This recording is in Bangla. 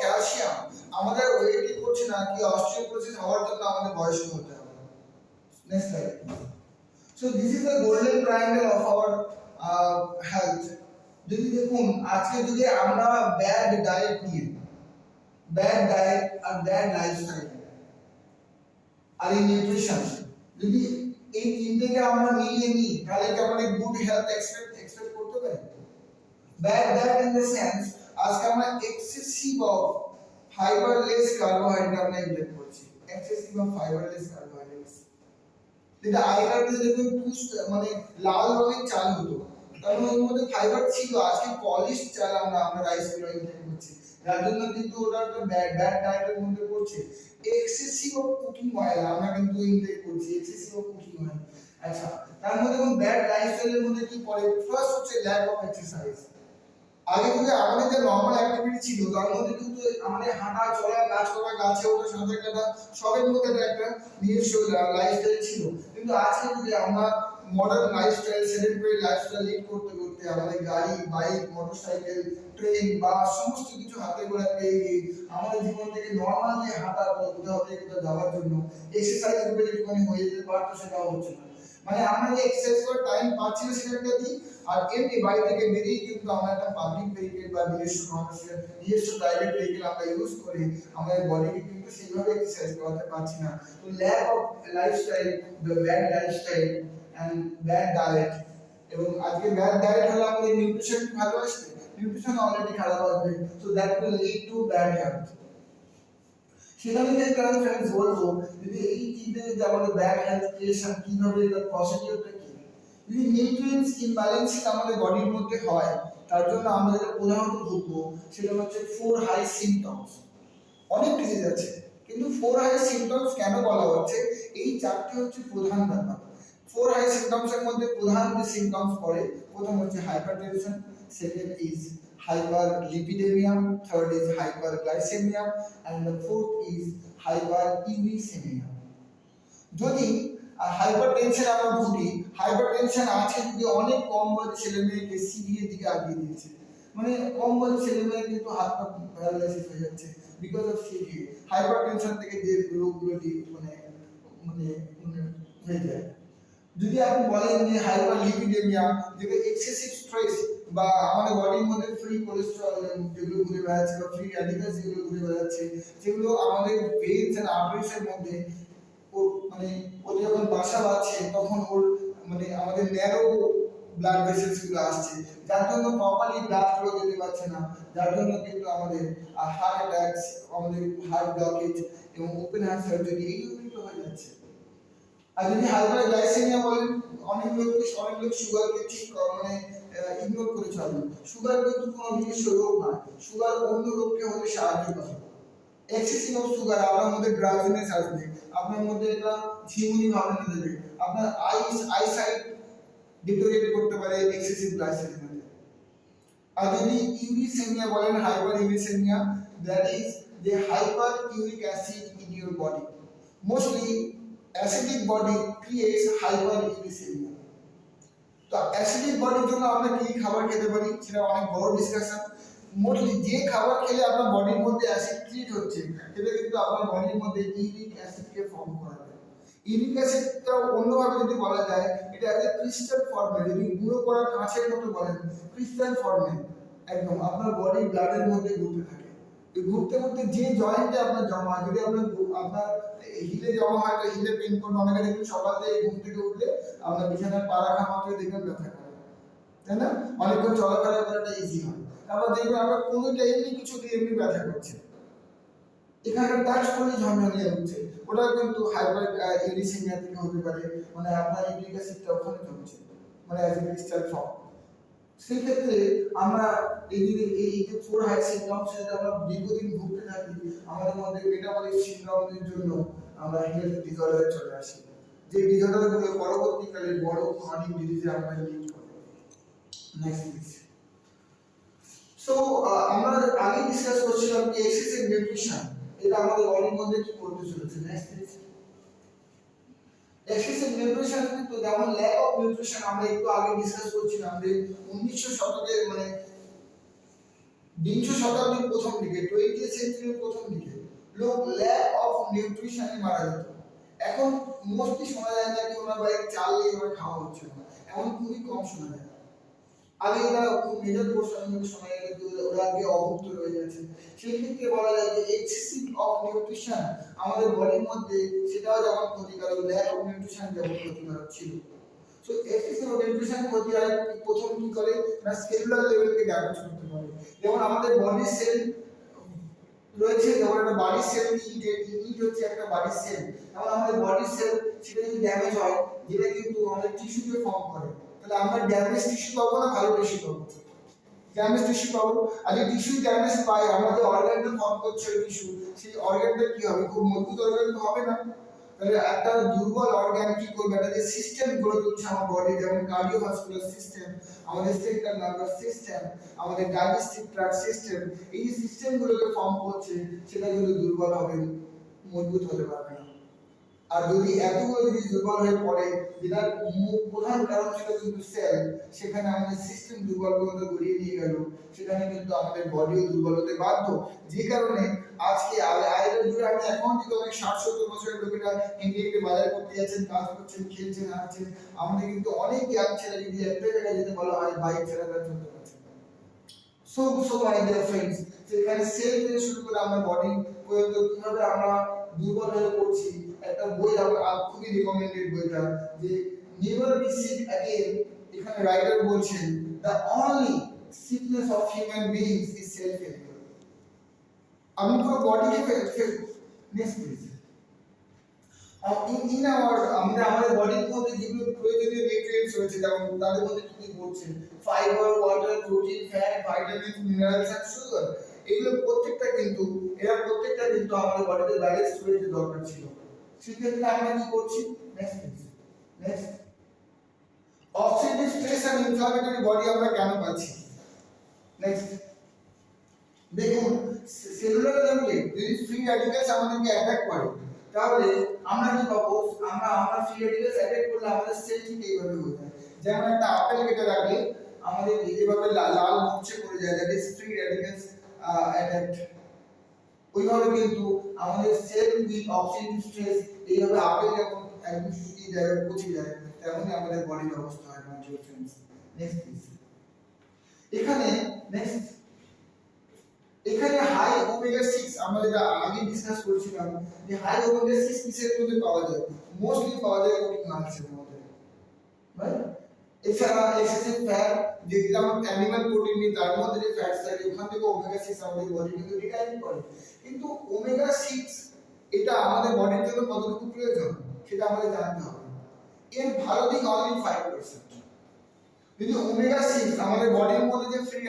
ক্যালসিয়াম আমাদের ওয়েট কি করছে না, কি অস্টিওপোরোসিস হওয়ার জন্য আমাদের বয়স হতে হবে। Next slide so this is the golden triangle of our health যদি দেখুন, আজকে যদি আমরা ব্যাড ডায়েট নিয়ে ব্যাড ডায়েট আর ব্যাড লাইফস্টাইল আর এই নিউট্রিশন যদি এই তিনটেকে আমরা মিলিয়ে নিই, তাহলে কি আমরা গুড হেলথ এক্সপেক্ট এক্সপেক্ট করতে পারি? Bad diet in the sense আজকে আমরা এক্সেসিভ অফ ফাইবারলেস কার্বোহাইড্রেট আমরা ইনটেক করছি। এক্সেসিভ অফ ফাইবারলেস কার্বোহাইড্রেটস যেটা আগেকার দিনে দেখবেন মানে লাল রঙের চাল হতো, কারণ ওর মধ্যে ফাইবার ছিল, আজকে পলিশ চাল আমরা আমরা রাইসগুলো ইনটেক করছি। যার জন্য কিন্তু ওটা একটা ব্যাড ব্যাড ডায়েটের মধ্যে পড়ছে। এক্সেসিভ অফ কুকিং অয়েল আমরা কিন্তু ইনটেক করছি এক্সেসিভ অফ কুকিং অয়েল আচ্ছা তার মধ্যে কোন ব্যাড লাইফস্টাইলের মধ্যে কি পড়ে? ফার্স্ট হচ্ছে ল্যাক অফ এক্সারসাইজ আগে থেকে আমাদের যে নর্মাল অ্যাক্টিভিটি ছিল, তার মধ্যে কিন্তু আমাদের হাঁটা, চলা গাছ করা, গাছে ওঠা, সাঁতার কাটা, সবের মধ্যে একটা নিজস্ব লাইফস্টাইল ছিল। কিন্তু আজকে যদি আমরা modern lifestyle sedentary lifestyle lead করতে করতে আমাদের গাড়ি বাইক মোটরসাইকেল ট্রেন বাস সমস্ত কিছু হাতে করে পেয়ে গিয়ে আমাদের জীবন থেকে নর্মাল যে হাঁটা বা কোথাও থেকে কোথাও যাওয়ার জন্য এক্সারসাইজ রূপে যেটুকুনি হয়ে যেতে পারতো সেটাও হচ্ছে না। মানে আমরা যে এক্সারসাইজ করার টাইম পাচ্ছি সেটা দিক আর এমনি বাড়ি থেকে বেরিয়ে কিন্তু আমরা একটা পাবলিক ভেহিকেল বা নিজস্ব কমার্শিয়াল নিজস্ব প্রাইভেট ভেহিকেল আমরা ইউজ করে আমাদের বডিকে কিন্তু সেইভাবে এক্সারসাইজ করাতে পারছি না। তো lack of lifestyle the bad lifestyle and bad diet এবং আজকে ব্যাড ডায়েট হলে আমাদের নিউট্রিশন ভালো আসবে নিউট্রিশন অলরেডি খারাপ আসবে so that will lead to bad health সেখানে যে কারণ ফ্রেন্ডস বলব, যদি এই তিনটে যে আমাদের ব্যাড হেলথ ক্রিয়েশন কীভাবে তার প্রসিডিউরটা কি? যদি নিউট্রিয়েন্টস ইমব্যালেন্সিং আমাদের বডির মধ্যে হয়, তার জন্য আমরা যেটা প্রধানত ভুগবো, সেটা হচ্ছে ফোর হাই সিমটমস অনেক ডিজিজ আছে, কিন্তু ফোর হাই সিমটমস কেন বলা হচ্ছে? এই চারটি হচ্ছে প্রধান ব্যাপার। ফোর হাই সিমটমস এর মধ্যে প্রধান যে সিমটমস পড়ে, প্রথম হচ্ছে hypertension second is hyper lipidemia third is hyperglycemia and the fourth is hyperuricemia যদি হাইপার টেনশন আমরা ভুগি হাইপার টেনশন আছে যদি অনেক কম বয়সী ছেলে মেয়েকে সিভিএর দিকে আগিয়ে দিয়েছে। মানে কম বয়সী ছেলে মেয়ে কিন্তু হাত পা প্যারালাইসিস হয়ে যাচ্ছে because of CVA hypertension থেকে যে রোগগুলো মানে মানে মানে হয়ে যায়। যদি আপনি বলেন যে হাইপার লিপিডেমিয়া যেটা এক্সেসিভ স্ট্রেস বা আমাদের বডির মধ্যে ফ্রি কোলেস্টেরল যেগুলো ঘুরে বেড়াচ্ছে বা ফ্রি র্যাডিক্যালস যেগুলো ঘুরে বেড়াচ্ছে, সেগুলো আমাদের ভেন্স এন্ড আর্টারিস এর মধ্যে মানে ও যখন বাসা বাঁধছে, তখন ওর মানে আমাদের ন্যারো ব্লাড ভেসেলসগুলো আসছে। যার জন্য প্রপারলি ব্লাড ফ্লো যেতে পারছে না। যার জন্য কিন্তু আমাদের হার্ট অ্যাটাকস আমাদের হার্ট ব্লকেজ এবং ওপেন হার্ট সার্জারি এইগুলো আর যদি হাইপার গ্লাইসেমিয়া বলেন, অনেক লোক অনেক লোক সুগারকে ঠিক মানে ইগনোর করে চলে। সুগার কিন্তু কোনো নিজস্ব রোগ নয়। সুগার অন্য রোগকে হতে সাহায্য করে। এক্সেসিভ অফ সুগার আপনার মধ্যে ড্রাউজিনেস আসবে। আপনার মধ্যে একটা ঝিমুনি ভাবনা দেবে। আপনার আইস আইসাইট ডিটোরিয়েট করতে পারে এক্সেসিভ গ্লাইসেমিয়াতে আর যদি ইউরিসেমিয়া বলেন hyper uricemia that is the hyper uric acid in your body mostly acidic body hyper uricemia তো অ্যাসিডিক বডির জন্য আমরা কি খাবার খেতে পারি সেটা অনেক বড় ডিসকাশন মোটলি যে খাবার খেলে আপনার বডির মধ্যে অ্যাসিড ক্রিয়েট হচ্ছে, সেটা কিন্তু আপনার বডির মধ্যে ইউরিক অ্যাসিডকে ফর্ম করাবে ইউরিক অ্যাসিডটা অন্যভাবে যদি বলা যায়, এটা একটা ক্রিস্টাল ফর্মে যদি গুঁড়ো করা কাঁচের মতো বলেন ক্রিস্টাল ফর্মে একদম আপনার বডি ব্লাডের মধ্যে ঘুরতে থাকে। ঘুরতে ঘুরতে যে জয়েন্টে আপনার জমা হয়, যদি আপনার আপনার হিলে জমা হয় তো হিলে পেন করবে অনেকে দেখবেন সকাল থেকে ঘুম থেকে উঠলে আপনার বিছানায় পা রাখা মাত্র দেখবেন ব্যথা করে। তাই না? অনেকক্ষণ চলাফেরা করাটা ইজি হয়। তারপর দেখবেন আপনার কোনোটা এমনি কিছু দিয়ে এমনি ব্যথা করছে। এখানে টাচ করলে ঝনঝনিয়ে উঠছে। ওটা কিন্তু হাইপার ইউরিসেমিয়া থেকে হতে পারে। মানে আপনার ইউরিক অ্যাসিডটা ওখানে জমছে। মানে ক্রিস্টাল ফর্ম সেই ক্ষেত্রে আমরা যে এই যে ফোর হাই সিমটমস যদি আমরা দীর্ঘদিন ভুগতে থাকি, আমাদের মধ্যে মেটাবলিক সিনড্রোমের জন্য আমরা হেলথ ডিসঅর্ডারে চলে আসি। যে ডিসঅর্ডারগুলো পরবর্তীকালে বড় ক্রনিক ডিজিজে আমরা লিড করে নেক্সট প্লিজ সো আমরা আগে ডিসকাস করছিলাম যে এক্সেসিভ নিউট্রিশন এটা আমাদের বডির মধ্যে কি করতে চলেছে? নেক্সট প্লিজ এক্সেসিভ নিউট্রিশন কিন্তু যেমন ল্যাক অফ নিউট্রিশন আমরা একটু আগে ডিসকাস করছিলাম যে উনিশশো শতকের মানে বিংশ শতাব্দীর প্রথম দিকে টোয়েন্টি সেঞ্চুরির প্রথম দিকে লোক ল্যাক অফ নিউট্রিশনে মারা যেত। এখন মোস্টলি শোনা যায় না কি ওনার বাইরে চাল নিয়ে খাওয়া হচ্ছে না। এমন খুবই কম শোনা যায়। আগে ওরা খুব মেজর পোর্শন কিন্তু কিন্তু ওরা আগে অভুক্ত রয়ে গেছে। সেই ক্ষেত্রে বলা যায় যে এক্সেসিভ অফ নিউট্রিশন আমাদের বডির মধ্যে, সেটাও যেমন ক্ষতিকারক ল্যাক অফ নিউট্রিশন যেমন ক্ষতিকারক ছিল। সো এক্সেসিভ নিউট্রিশন ক্ষতি হয়, প্রথম কি করে? না সেলুলার লেভেলকে ড্যামেজ করতে পারে। যেমন আমাদের বডির সেল রয়েছে, যেমন একটা বাড়ির সেল ইট ইট হচ্ছে একটা বাড়ির সেল যেমন আমাদের বডির সেল সেটা যদি ড্যামেজ হয়, যেটা কিন্তু আমাদের টিস্যুকে ফর্ম করে। তাহলে আমরা ড্যামেজ টিস্যু পাবো না ভালো টিস্যু পাবো? ড্যামেজ টিস্যু পাবো? আর যদি টিস্যু ড্যামেজ পাই আমরা যে অর্গানটা ফর্ম করছে ওই টিস্যু সেই অর্গানটা কি হবে? খুব মজবুত অর্গান তো হবে না। তাহলে একটা দুর্বল অর্গান কি করবে? একটা যে সিস্টেম গড়ে তুলছে আমার বডি যেমন কার্ডিওভাস্কুলার সিস্টেম আমাদের সেন্ট্রাল নার্ভাস সিস্টেম আমাদের ডাইজেস্টিভ ট্র্যাক্ট সিস্টেম এই যে সিস্টেমগুলোকে ফর্ম করছে, সেটা কিন্তু দুর্বল হবে, মজবুত হতে পারবে না। আর যদি এতগুলো যদি দুর্বল হয়ে পড়ে, যেটার প্রধান কারণ ছিল কিন্তু সেল সেখানে আমাদের সিস্টেম দুর্বল পর্যন্ত গড়িয়ে নিয়ে গেল। সেখানে কিন্তু আমাদের বডিও দুর্বল হতে বাধ্য। যে কারণে আজকে আয়ের জুড়ে আমি এখন কিন্তু অনেক ষাট সত্তর বছরের লোকেরা হেঁটে হেঁটে বাজার করতে যাচ্ছেন, কাজ করছেন, খেলছেন, হাঁটছেন, আমাদের কিন্তু অনেক ইয়াং ছেলে যদি একটা জায়গায় যেতে বলা হয় বাইক ছাড়া তারা চলতে পারছে so so my dear friends সেখানে সেল থেকে শুরু করে আমরা বডি পর্যন্ত কীভাবে আমরা দুর্বল হয়ে পড়ছি, একটা বই আমার খুবই রিকমেন্ডেড বইটা যে নেভার বি সিক অ্যাগেন এখানে রাইটার বলছেন the only sickness of human beings is self failure আমি পুরো বডিকে next please in in our আমরা আমাদের বডির মধ্যে যেগুলো প্রয়োজনীয় নিউট্রিয়েন্টস রয়েছে, যেমন তাদের মধ্যে কি কি পড়ছে fibre water protein fat vitamin minerals and sugar এগুলো প্রত্যেকটা কিন্তু, এরা প্রত্যেকটা কিন্তু আমাদের বডিতে ব্যালেন্স রয়েছে দরকার ছিল। সেক্ষেত্রে আমরা কি করছি? Next next oxidative stress and inflammatory body আমরা কেন পাচ্ছি? নেক্সট দেখুন সেলুলার লেভেলে যদি ফ্রি র্যাডিক্যালস আমাদেরকে অ্যাটাক করে, তাহলে আমরা কি পাবো? আমরা আমরা ফ্রি র্যাডিক্যালস অ্যাটাক করলে আমাদের সেল ঠিক এইভাবে হয়ে যায়। যেমন একটা আপেল কেটে রাখলে আমাদের এইভাবে লাল মুছে পড়ে যায় দ্যাট ফ্রি র্যাডিক্যালস অ্যাটাক ওইভাবে কিন্তু আমাদের সেল উইথ অক্সিজেন স্ট্রেস এইভাবে আপেল যখন একদম শুকিয়ে যায়, পচে যায়, তেমনই আমাদের বডির অবস্থা হয় মাই ডিয়ার নেক্সট এখানে নেক্সট এখানে হাই ওমেগা 6 আমরা যেটা আগে ডিসকাস করেছিলাম, যে হাই ওমেগা 6 কিসের মধ্যে পাওয়া যায়? মোস্টলি পাওয়া যায় নাটসের মধ্যে রাইট এছাড়া এসেছে ফ্যাট যেগুলো অ্যানিমাল প্রোটিন নিই, তার মধ্যে যে ফ্যাটস থাকে, ওখান থেকে ওমেগা 6 আমাদের বডি কিন্তু রিটাইন করে। কিন্তু ওমেগা সিক্স এটা আমাদের বডির জন্য কতটুকু প্রয়োজন, সেটা আমাদের জানতে হবে। এর ভালো দিক অনলি 5% যদি ওমেগা 6 আমাদের বডির মধ্যে যে ফ্রি